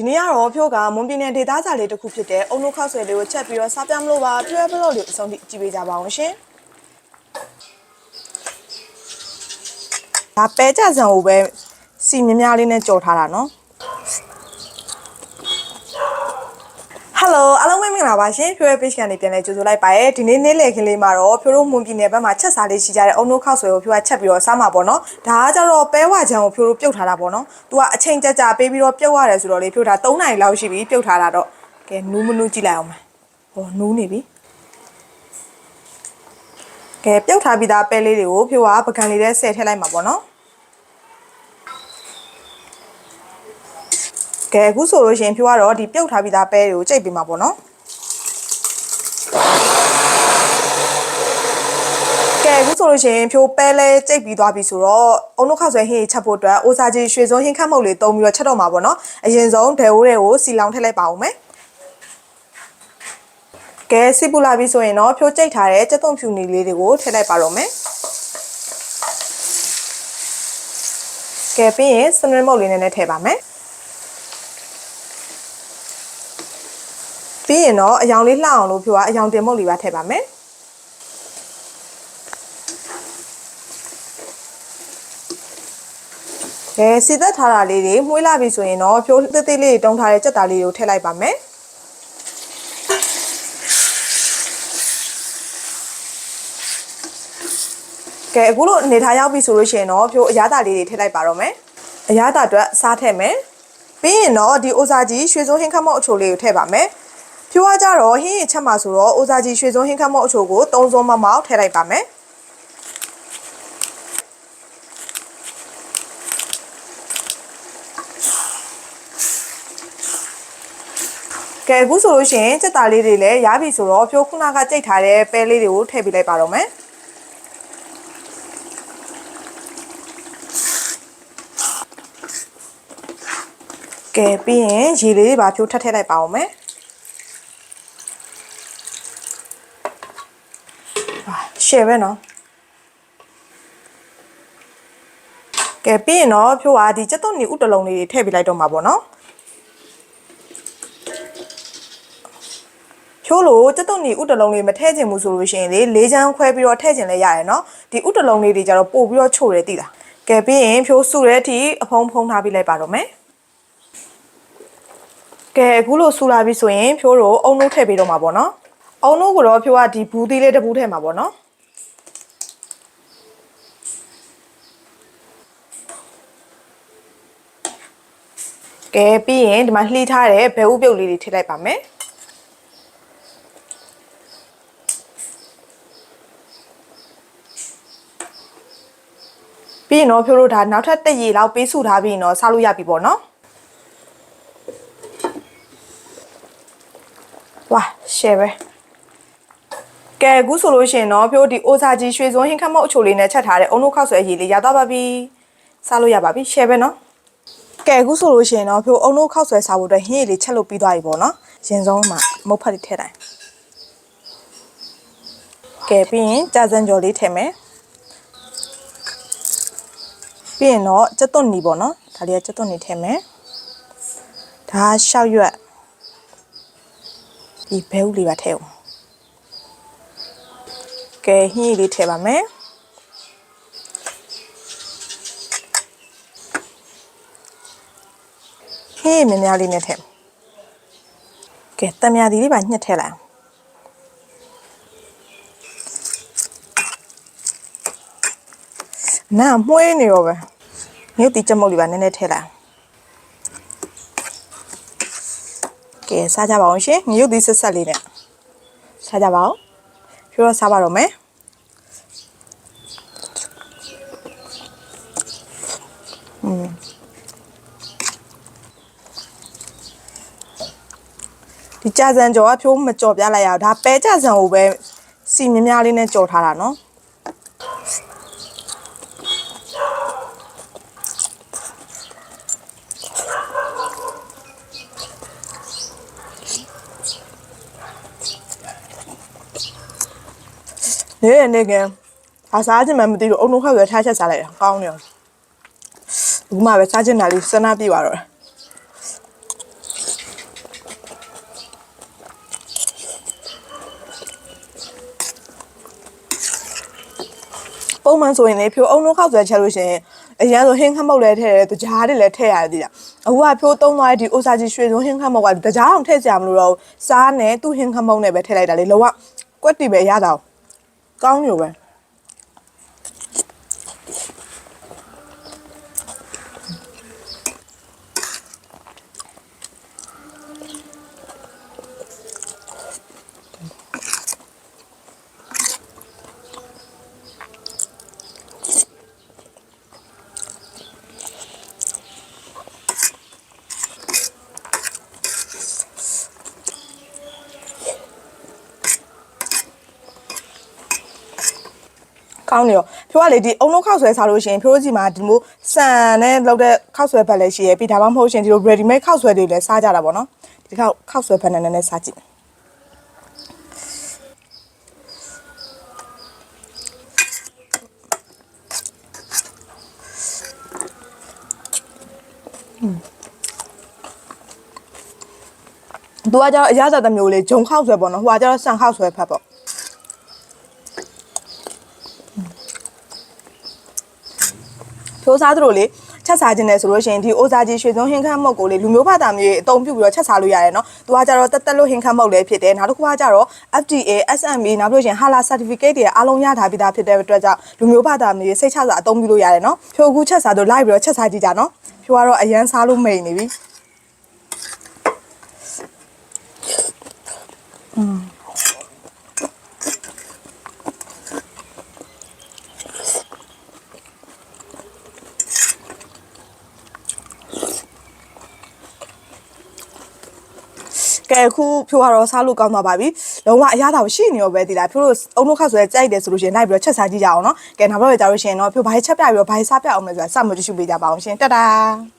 ဒီနေ့ကတော့ဖြိုးကမွန်ပြည်နယ်ဒေသစာလေးတစ်ခုဖြစ်တဲ့အုံနုခောက်ဆွဲလေးကိုချက်ပြီးတော့စားပြမလို့ပါဖြိုးရဘလော့လေးအဆုံးထိကြည့်ပေးကြပါအောင်ရှင်ဒါပဲကြဆန်ကိုပဲစီမြများလေးနဲ့ကြော်ထားတာနော်ဟယ်လိုအားလုံးပဲမ င်္ဂလာပါရှင်ဖြိုးရဲ့ page ကနေပြန်လဲကြိုဆိုလိုက်ပါရယ်ဒီနေ့နေ့လည်ခင်းလေးမှာတော့ဖြိုးတို့မွန်ပြည်နယ်ဘက်မှာချက်စားလေးရှိကြတဲ့အုံနုခောက်ဆွဲကိုဖြိုးကချက်ပြီးတော့စားမှာပေါ့နော်ဒါကကြတော့ပဲဝါချံကိုဖြိုးတို့ပြုတ်ထားတာပေါ့နော်သူကအချိန်ကြကြပေးပြီးတော့ပြုတ်ရတယ်ဆိုတော့လေဖြိုးဒါ3နိုင်လောက်ရှိပြီပြုတ်ထားတာတော့ကဲနူးမနူးကြည့်လိုက်အောင်မယ်ဟောနူးနေပြီကဲပြုတ်ထားပြီးသားပဲလေးတွေကိုဖြိုးကပကံလေးထဲဆယ်ထည့်လိုက်မှာပေါ့နော်ကဲအခုဆိုလို့ရှိရင်ဖြိုးကတော့ဒီပြုတ်ထားပြီးသားပဲတွေကိုကြိတ်ပေးမှာပေါ့နော် ကဲအခုဆိုလို့ရှိရင်ဖြိုးပဲလဲကြိတ်ပြီးသွားပြီဆိုတော့အုံနှုတ်ခောက်ဆွဲဟင်းချက်ဖို့အတွက်အိုစာကြီးရွှေစုံဟင်းခတ်မုတ်လေးတုံးပြီးတော့ချက်တော့မှာပေါ့နော်အရင်ဆုံးဒဲအိုးတွေကိုစီလောင်ထည့်လိုက်ပါဦးမယ်ကဲစီပူလာပြီဆိုရင်တော့ဖြိုးကြိတ်ထားတဲ့ကြက်သွန်ဖြူနေလေးတွေကိုထည့်လိုက်ပါတော့မယ်ကဲပြီးရင်စနရမုတ်လေးနဲ့ထည့်ပါမယ်ပြီးရင်တော့အယောင်လေးလှအောင်လို့ဖြိုးကအယောင်တင်မုတ်လေးပါထည့်ပါမယ် ကဲစီသက်ထားတာလေးတွေမှုေးလာပြီဆိုရင်တော့ဖြိုးသေးသေးလေးတွေတုံးထားတဲ့ကြက်သားလေးတွေကိုထည့်လိုက်ပါမယ်ကဲအခုလိုအနေထားရောက်ပြီဆိုလို့ရှိရင်တော့ဖြိုးအရသာလေးတွေထည့်လိုက်ပါတော့မယ်အရသာအတွက်စားထည့်မယ်ပြီးရင်တော့ဒီအိုစာကြီးရွှေစိုးဟင်းခတ်မော့အချိုလေးကိုထည့်ပါမယ်ဖြိုးကကြတော့ဟင်းရချက်မှာဆိုတော့အိုစာကြီးရွှေစိုးဟင်းခတ်မော့အချိုကို၃စုံမမောက်ထည့်လိုက်ပါမယ် ကဲအခုဆိုလို့ရှိရင်စက်သားလေးတွေလည်းရပြီဆိုတော့ဖြိုးခုနကကြိတ်ထားတဲ့ပဲလေးတွေကိုထည့်ပေးလိုက်ပါတော့မယ်ကဲပြီးရင်ရေလေးတွေပါဖြိုးထပ်ထည့်လိုက်ပါအောင်မယ်ဟာရှယ်ပဲနော်ကဲပြီးရင်တော့ဖြိုးကဒီစက်သွန်နီဥတလုံးလေးတွေထည့်ပေးလိုက်တော့မှာပေါ့နော် ဖြိုးလို့တက်တုံနီဥတလုံးလေးမထည့်ချင်ဘူးဆိုလို့ရှိရင်လေလေးချမ်းခွဲပြီးတော့ထည့်ချင်လဲရတယ်နော်ဒီဥတလုံးလေးတွေကြတော့ပို့ပြီးတော့ချို့တယ်တိလားကဲပြီးရင်ဖြိုးစုတဲ့အထိအဖုံးဖုံးထားပြီးလိုက်ပါတော့မယ်ကဲအခုလို့ဆူလာပြီဆိုရင်ဖြိုးတို့အုံနိုးထည့်ပေးတော့မှာပေါ့နော်အုံနိုးကိုတော့ဖြိုးကဒီဘူးသီးလေးတစ်ဘူးထည့်မှာပေါ့နော်ကဲပြီးရင်ဒီမှာလှီးထားတဲ့ဘဲဥပြုတ်လေးတွေထည့်လိုက်ပါမယ် ပြီးရင်တော့ဖြိုးတို့ဒါနောက်ထပ်တက်ရီလောက်ပေးစုထားပြီးရင်တော့စားလို့ရပြီပေါ့နော်ဝါရှယ်ပဲကဲအခုဆိုလို့ရှိရင်တော့ဖြိုးဒီအိုစာကြီးရွှေစုံဟင်းခတ်မုတ်အချိုလေးနဲ့ချက်ထားတဲ့အုံနိုးခောက်ဆွဲရည်လေးရသွားပါပြီစားလို့ရပါပြီရှယ်ပဲနော်ကဲအခုဆိုလို့ရှိရင်တော့ဖြိုးအုံနိုးခောက်ဆွဲစားဖို့အတွက်ဟင်းရည်လေးချက်လို့ပြီးသွားပြီပေါ့နော်ရင်ဆုံးမှာမုတ်ဖတ်လေးထည့်တိုင်းကဲပြီးရင်ကြာစံကြော်လေးထည့်မယ် ပြီးရင်တော့ကြက်သွန်နီပေါ့နော်ဒါလေးကကြက်သွန်နီထည့်မယ်ဒါရှောက်ရွက်ဒီဘဲဥလေးပါထည့်အောင်ကဲဟင်းရည်လေးထည့်ပါမယ်ဟင်းရည်များများလေးနဲ့ထည့်ကဲတံမြာဒီလေးပါညှက်ထည့်လိုက်အောင် နားမွှေးနေရောပဲမြုပ်တီကြက်မုတ်လေးပါနည်းနည်းထည့်လိုက်အောင်ကဲစားကြပါအောင်ရှင်မြုပ်တီဆက်ဆက်လေးနဲ့စားကြပါအောင်ဖြိုးတော့စားပါတော့မယ်อืมဒီကြာစံကြော်ကဖြိုးမကြော်ပြလိုက်ရအောင်ဒါပဲကြာစံကိုပဲစီမြများလေးနဲ့ကြော်ထားတာเนาะ နေရနေကန်အစားချင်းမှမသိလို့အုံနှုတ်ခါပဲထားချက်စားလိုက်တာကောင်းတယ်။ဘူးမှပဲစားချင်းတာလေးစနပြပါတော့ုံမှန်ဆိုရင်လေဖြိုးအုံနှုတ်ခောက်ဆိုချက်လို့ရှင်အရန်ဆိုဟင်းခတ်မုတ်လည်းထည့်တယ်တကြားတွေလည်းထည့်ရတယ်တိလားအခုကဖြိုးသုံးသွားတဲ့ဒီအိုစာကြီးရွှေစုံဟင်းခတ်မုတ်ကတကြားအောင်ထည့်ကြမလို့တော့စားနဲ့သူ့ဟင်းခတ်မုတ်နဲ့ပဲထည့်လိုက်တာလေလောကကွက်တီပဲရတာ ကောင်းညို ကောင်းနေရောဖြိုးကလေဒီအုံလုံးခောက်ဆွဲစားလို့ရှိရင်ဖြိုးစီမှာဒီမျိုးစံနဲ့လောက်တဲ့ခောက်ဆွဲဘက်လည်းရှိရပြီးဒါမှမဟုတ်ရှင်ဒီလို ready made ခောက်ဆွဲတွေလည်းစားကြတာပေါ့နော်ဒီခောက်ခောက်ဆွဲဘက်နဲ့နည်းနည်းစားကြည့်သူကကျတော့အရသာတစ်မျိုးလေးဂျုံခောက်ဆွဲပေါ့နော်ဟိုကကျတော့စံခောက်ဆွဲဖက်ပေါ့ ဖြိုးစားသလိုလေချက်စားခြင်းနဲ့ဆိုလို့ရှိရင်ဒီအိုဇာကြီးရွှေစုံဟင်းခမ်းမုတ်ကိုလေလူမျိုးဘာသာမျိုးအသုံးပြုပြီးတော့ချက်စားလို့ရတယ်နော်။သူကကြတော့တက်တက်လို့ဟင်းခမ်းမုတ်လည်းဖြစ်တယ်။နောက်တစ်ခုကကြတော့ FDA SME နောက်ပြီးလို့ရှိရင် Halal Certificate တွေအားလုံးရထားပြီးသားဖြစ်တဲ့အတွက်ကြောင့်လူမျိုးဘာသာမျိုးစိတ်ချစွာအသုံးပြုလို့ရတယ်နော်။ဖြိုးကူးချက်စားတော့လိုက်ပြီးတော့ချက်စားကြည့်ကြနော်။ဖြိုးကတော့အရန်စားလို့မိန်နေပြီ။ ကဲအခုဖြိုးကတော့စားလို့ကောင်းသွားပါပြီလုံးဝအရသာကိုရှိနေရောပဲဒီလားဖြိုးတို့အုံတို့ခါဆိုရဲကြိုက်တယ်ဆိုလို့ရှိရင်လိုက်ပြီးတော့ချက်စားကြည့်ကြအောင်နော်ကဲနောက်တော့ကြာလို့ရှိရင်တော့ဖြိုးဘာချက်ပြပြီးတော့ဘာစားပြအောင်လဲဆိုတာစမကြည့်ရှုပေးကြပါအောင်ရှင်တတား